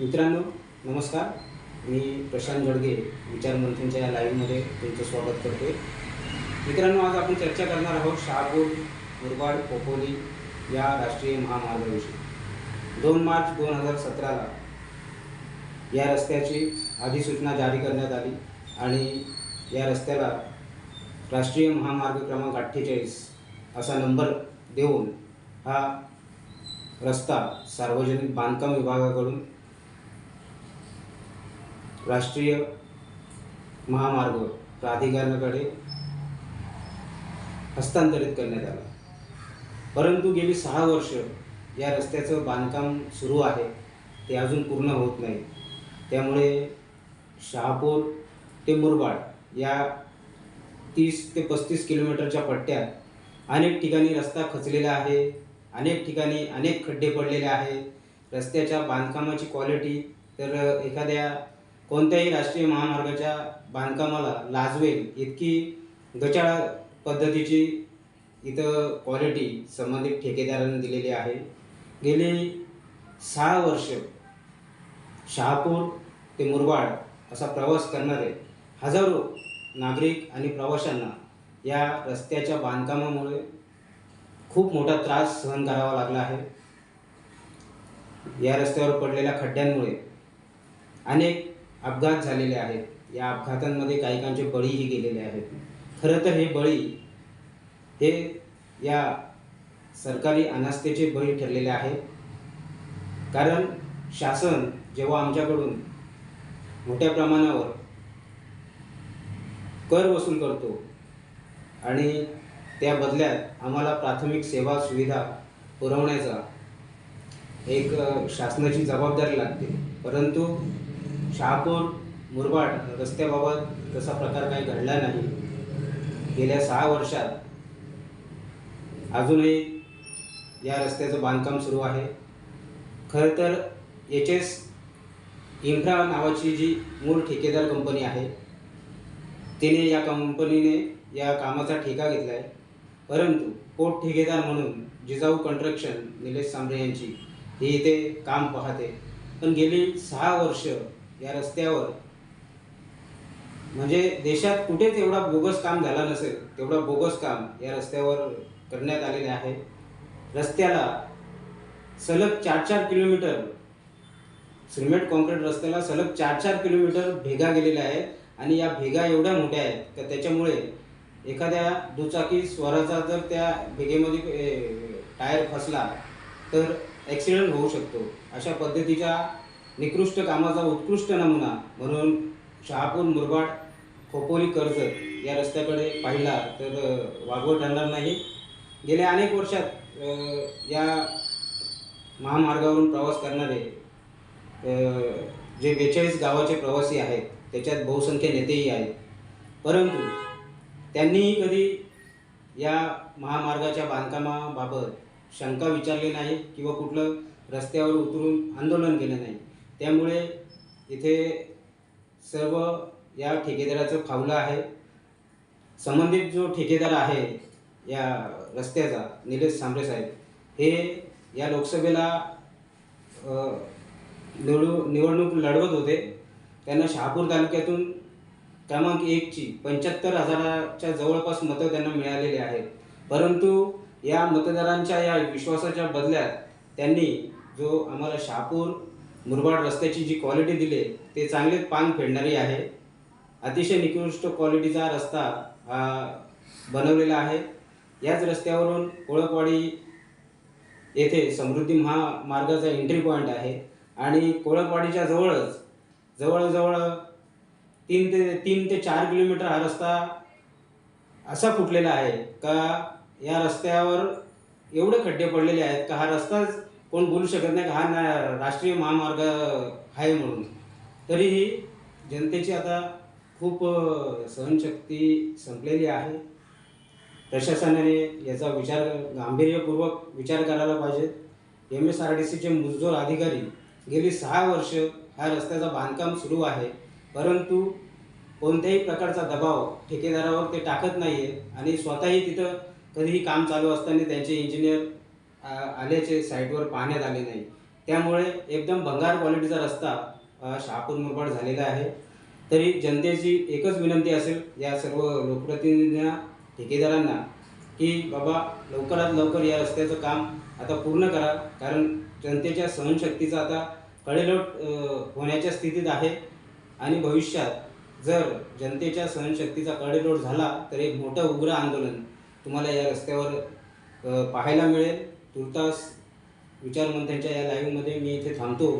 मित्रांनो नमस्कार. मी प्रशांत जडगे विचारमंथनच्या या लाईव्हमध्ये तुमचं स्वागत करते मित्रांनो आज आपण चर्चा करणार आहोत शहापूर मुरबाड खोपोली या राष्ट्रीय महामार्गाविषयी. दोन मार्च दोन हजार सतराला या रस्त्याची अधिसूचना जारी करण्यात आली आणि या रस्त्याला राष्ट्रीय महामार्ग क्रमांक अठ्ठेचाळीस असा नंबर देऊन हा रस्ता सार्वजनिक बांधकाम विभागाकडून राष्ट्रीय महामार्ग प्राधिकरणाकडे हस्तांतरित करण्यात आला. परंतु गेली सहा वर्ष या रस्त्याचं बांधकाम सुरू आहे. ते अजून पूर्ण होत नाही. त्यामुळे शहापूर ते मुरबाड या तीस ते पस्तीस किलोमीटरच्या पट्ट्यात अनेक ठिकाणी रस्ता खचलेला आहे. अनेक ठिकाणी अनेक खड्डे पडलेले आहे. रस्त्याच्या बांधकामाची क्वालिटी तर एखाद्या कोणत्याही राष्ट्रीय महामार्गाच्या बांधकामाला लाजवेल इतकी गचाळ पद्धतीची इथं क्वालिटी संबंधित ठेकेदारांनी दिलेली आहे. गेली सहा वर्ष शहापूर ते मुरबाड असा प्रवास करणारे हजारो नागरिक आणि प्रवाशांना या रस्त्याच्या बांधकामामुळे खूप मोठा त्रास सहन करावा लागला आहे. या रस्त्यावर पडलेल्या खड्ड्यांमुळे अनेक अपघात झालेले आहेत. या अपघातांमध्ये काहीकांचे बळीही गेलेले आहेत. खरं तर हे बळी हे या सरकारी अनास्थेचे बळी ठरलेले आहेत. कारण शासन जेव्हा आमच्याकडून मोठ्या प्रमाणावर कर वसूल करतो आणि त्या बदल्यात आम्हाला प्राथमिक सेवा सुविधा पुरवण्याचा एक शासनाची जबाबदारी लागते. परंतु शहापूर मुरबाड रस्त्याबाबत तसा प्रकार काही घडला नाही. गेल्या सहा वर्षात अजूनही या रस्त्याचं बांधकाम सुरू आहे. खरं तर एच एस इन्फ्रा नावाची जी मूळ ठेकेदार कंपनी आहे तिने या कंपनीने या कामाचा ठेका घेतला आहे परंतु पोट ठेकेदार म्हणून जिजाऊ कंट्रक्शन निलेश सांबरे यांची ही इथे काम पाहते. पण गेली सहा वर्ष या रस्त्यावर. म्हणजे देशात कुठेच एवढा बोगस काम झाला नसेल तेवढा बोगस काम या रस्त्यावर करण्यात आलेले आहे. रस्त्याला सलग चार चार किलोमीटर सिमेंट कॉन्क्रीट रस्त्याला सलग चार चार किलोमीटर भेगा गेलेल्या आहेत आणि या भेगा एवढ्या मोठ्या आहेत का त्याच्यामुळे एखाद्या दुचाकी स्वराचा जर त्या भेगेमध्ये टायर फसला तर ॲक्सिडेंट होऊ शकतो. अशा पद्धतीच्या निकृष्ट कामाचा उत्कृष्ट नमुना म्हणून शहापूर मुरबाड खोपोली कर्जत या रस्त्याकडे पाहिला तर अ, वागवं ठरणार नाही. गेल्या अनेक वर्षात या महामार्गावरून प्रवास करणारे जे बेचाळीस गावाचे प्रवासी आहेत त्याच्यात बहुसंख्य नेतेही आहेत. परंतु त्यांनीही कधी या महामार्गाच्या बांधकामाबाबत शंका विचारली नाही किंवा कुठलं रस्त्यावर उतरून आंदोलन केलं नाही. त्यामुळे इथे सर्व या ठेकेदाराचं फावलं आहे. संबंधित जो ठेकेदार आहे या रस्त्याचा निलेश सांबरे साहेब हे या लोकसभेला निवडू निवडणूक लढवत होते. त्यांना शहापूर तालुक्यातून क्रमांक एकची पंच्याहत्तर हजाराच्या जवळपास मतं त्यांना मिळालेली आहेत. परंतु या मतदारांच्या या विश्वासाच्या बदल्यात त्यांनी जो आम्हाला शहापूर मुरबाड रस्त्याची जी क्वालिटी दिली ते चांगलेच पान फेडणारी आहे. अतिशय निकृष्ट क्वालिटीचा रस्ता हा बनवलेला आहे. याच रस्त्यावरून कोळपवाडी येथे समृद्धी महामार्गाचा एंट्री पॉईंट आहे. आणि कोळपवाडीच्या जवळच जवळजवळ तीन ते तीन ते चार किलोमीटर हा रस्ता असा फुटलेला आहे का या रस्त्यावर एवढे खड्डे पडलेले आहेत का हा रस्ताच कोण बोलू शकत नाही का हा ना राष्ट्रीय महामार्ग आहे म्हणून. तरीही जनतेची आता खूप सहनशक्ती संपलेली आहे. प्रशासनाने याचा विचार गांभीर्यपूर्वक विचार करायला पाहिजे. एम एस आर डी सीचे मुजोर अधिकारी गेली सहा वर्ष ह्या रस्त्याचं बांधकाम सुरू आहे. परंतु कोणत्याही प्रकारचा दबाव ठेकेदारावर ते टाकत नाही आहे आणि स्वतःही तिथं कधीही काम चालू असताना त्यांचे इंजिनियर आल्याचे साईटवर पाहण्यात आले नाही. त्यामुळे एकदम भंगार क्वालिटीचा रस्ता शहापूर मुरबाड झालेला आहे. तरी जनतेची एकच विनंती असेल या सर्व लोकप्रतिनिधींना ठेकेदारांना की बाबा लवकरात लवकर या रस्त्याचं काम आता पूर्ण करा. कारण जनतेच्या सहनशक्तीचा आता कडेलोट होण्याच्या स्थितीत आहे. आणि भविष्यात जर जनतेच्या सहनशक्तीचा कडेलोट झाला तर एक मोठं उग्र आंदोलन तुम्हाला या रस्त्यावर पाहायला मिळेल. तुर्तास विचारमंत्यांच्या या लाईव्हमध्ये मी इथे थांबतो.